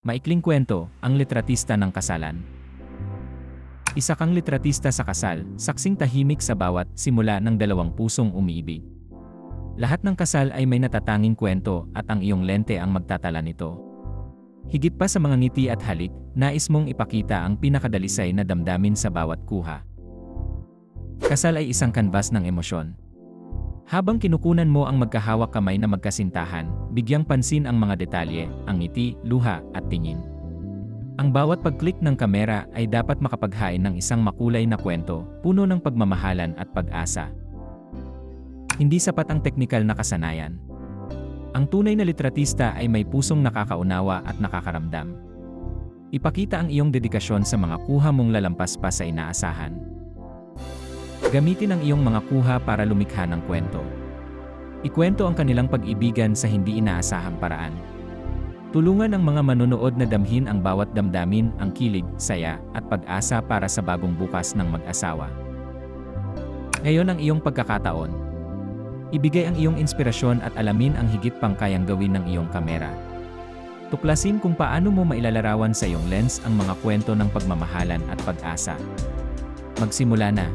Maikling kwento, ang litratista ng kasalan. Isa kang litratista sa kasal, saksing tahimik sa bawat simula ng dalawang pusong umiibig. Lahat ng kasal ay may natatanging kwento at ang iyong lente ang magtatala nito. Higit pa sa mga ngiti at halik, nais mong ipakita ang pinakadalisay na damdamin sa bawat kuha. Kasal ay isang kanbas ng emosyon. Habang kinukunan mo ang magkahawak kamay na magkasintahan, bigyang pansin ang mga detalye, ang ngiti, luha, at tingin. Ang bawat pag-click ng kamera ay dapat makapaghain ng isang makulay na kwento, puno ng pagmamahalan at pag-asa. Hindi sapat ang teknikal na kasanayan. Ang tunay na litratista ay may pusong nakakaunawa at nakakaramdam. Ipakita ang iyong dedikasyon sa mga kuha mong lalampas pa sa inaasahan. Gamitin ang iyong mga kuha para lumikha ng kwento. Ikwento ang kanilang pag-ibigan sa hindi inaasahang paraan. Tulungan ang mga manonood na damhin ang bawat damdamin, ang kilig, saya, at pag-asa para sa bagong bukas ng mag-asawa. Ngayon ang iyong pagkakataon. Ibigay ang iyong inspirasyon at alamin ang higit pang kayang gawin ng iyong kamera. Tuklasin kung paano mo mailalarawan sa iyong lens ang mga kwento ng pagmamahalan at pag-asa. Magsimula na!